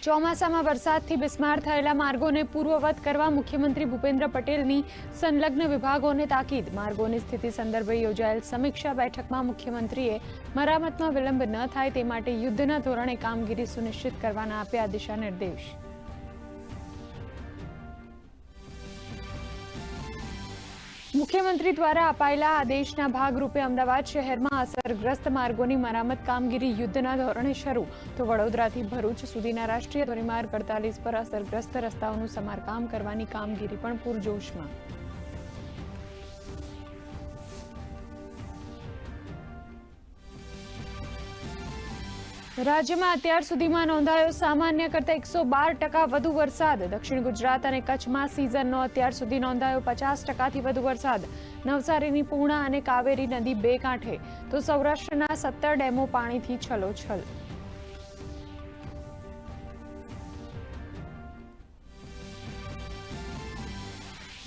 ચોમાસામાં વરસાદથી બિસ્માર થયેલા માર્ગોને પૂર્વવત કરવા મુખ્યમંત્રી ભૂપેન્દ્ર પટેલની સંલગ્ન વિભાગોને તાકીદ. માર્ગોની સ્થિતિ સંદર્ભે યોજાયેલ સમીક્ષા બેઠકમાં મુખ્યમંત્રીએ મરામતમાં વિલંબ ન થાય તે માટે યુદ્ધના ધોરણે કામગીરી સુનિશ્ચિત કરવાના આપ્યા દિશા નિર્દેશ મુખ્યમંત્રી દ્વારા અપાયેલા આદેશના ભાગરૂપે અમદાવાદ શહેરમાં અસરગ્રસ્ત માર્ગોની મરામત કામગીરી યુદ્ધના ધોરણે શરૂ. તો વડોદરાથી ભરૂચ સુધીના રાષ્ટ્રીય ધોરીમાર્ગ અડતાલીસ પર અસરગ્રસ્ત રસ્તાઓનું સમારકામ કરવાની કામગીરી પણ પૂરજોશમાં. રાજ્યમાં અત્યાર સુધીમાં નોંધાયો સામાન્ય કરતા એકસો બાર ટકા વધુ વરસાદ. દક્ષિણ ગુજરાત અને કચ્છમાં સિઝનનો અત્યાર સુધી નોંધાયો પચાસ ટકાથી વધુ વરસાદ. નવસારીની પૂર્ણા અને કાવેરી નદી બે કાંઠે. તો સૌરાષ્ટ્રના સત્તર ડેમો પાણીથી છલોછલ.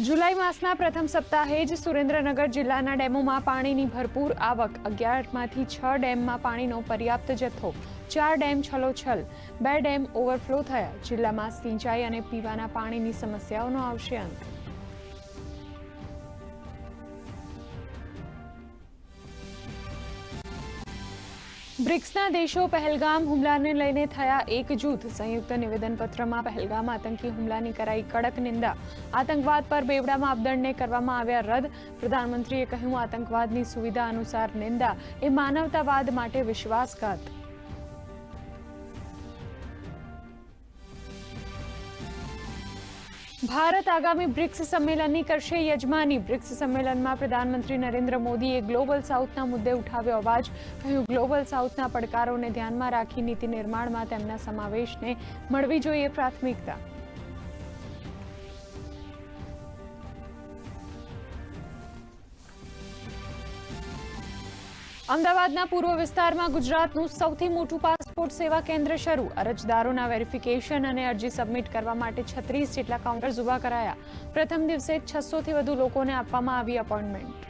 જુલાઈ માસના પ્રથમ સપ્તાહે જ સુરેન્દ્રનગર જિલ્લાના ડેમોમાં પાણીની ભરપૂર આવક. અગિયારમાંથી છ ડેમમાં પાણીનો પર્યાપ્ત જથ્થો, ચાર ડેમ છલોછલ, બે ડેમ ઓવરફ્લો થયા. જિલ્લામાં સિંચાઈ અને પીવાના પાણીની સમસ્યાઓનો આવશે અંત. બ્રિક્સના દેશો પહેલગામ હુમલાને લઈને થયા એકજૂથ. સંયુક્ત નિવેદનપત્રમાં પહેલગામ આતંકી હુમલાની કરાઈ કડક નિંદા. આતંકવાદ પર બેવડા માપદંડને કરવામાં આવ્યા રદ. પ્રધાનમંત્રીએ કહ્યું, આતંકવાદની સુવિધા અનુસાર નિંદા એ માનવતાવાદ માટે વિશ્વાસઘાત. ભારત આગામી બ્રિક્સ સંમેલનની કરશે યજમાની. બ્રિક્સ સંમેલનમાં પ્રધાનમંત્રી નરેન્દ્ર મોદીએ ગ્લોબલ સાઉથના મુદ્દે ઉઠાવ્યો અવાજ. કહ્યું, ગ્લોબલ સાઉથના પડકારોને ધ્યાનમાં રાખી નીતિ નિર્માણમાં તેમના સમાવેશને મળવી જોઈએ પ્રાથમિકતા. અમદાવાદના પૂર્વ વિસ્તારમાં ગુજરાતનું સૌથી મોટું પાસપોર્ટ સેવા કેન્દ્ર શરૂ. અરજદારોના વેરિફિકેશન અને અરજી સબમિટ કરવા માટે છત્રીસ જેટલા કાઉન્ટર્સ ઊભા કરાયા. પ્રથમ દિવસે છસોથી વધુ લોકોને આપવામાં આવી અપોઇન્ટમેન્ટ.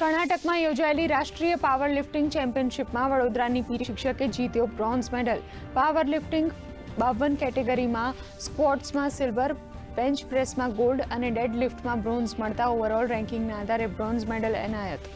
કર્ણાટકમાં યોજાયેલી રાષ્ટ્રીય પાવર લિફ્ટિંગ ચેમ્પિયનશિપમાં વડોદરાની પીટી શિક્ષકે જીત્યો બ્રોન્ઝ મેડલ પાવર લિફ્ટિંગ બાવન કેટેગરીમાં સ્પોર્ટ્સમાં સિલ્વર બેન્ચ પ્રેસમાં ગોલ્ડ અને ડેડ લિફ્ટમાં બ્રોન્ઝ મળતા ઓવરઓલ રેન્કિંગના આધારે બ્રોન્ઝ મેડલ એનાયત.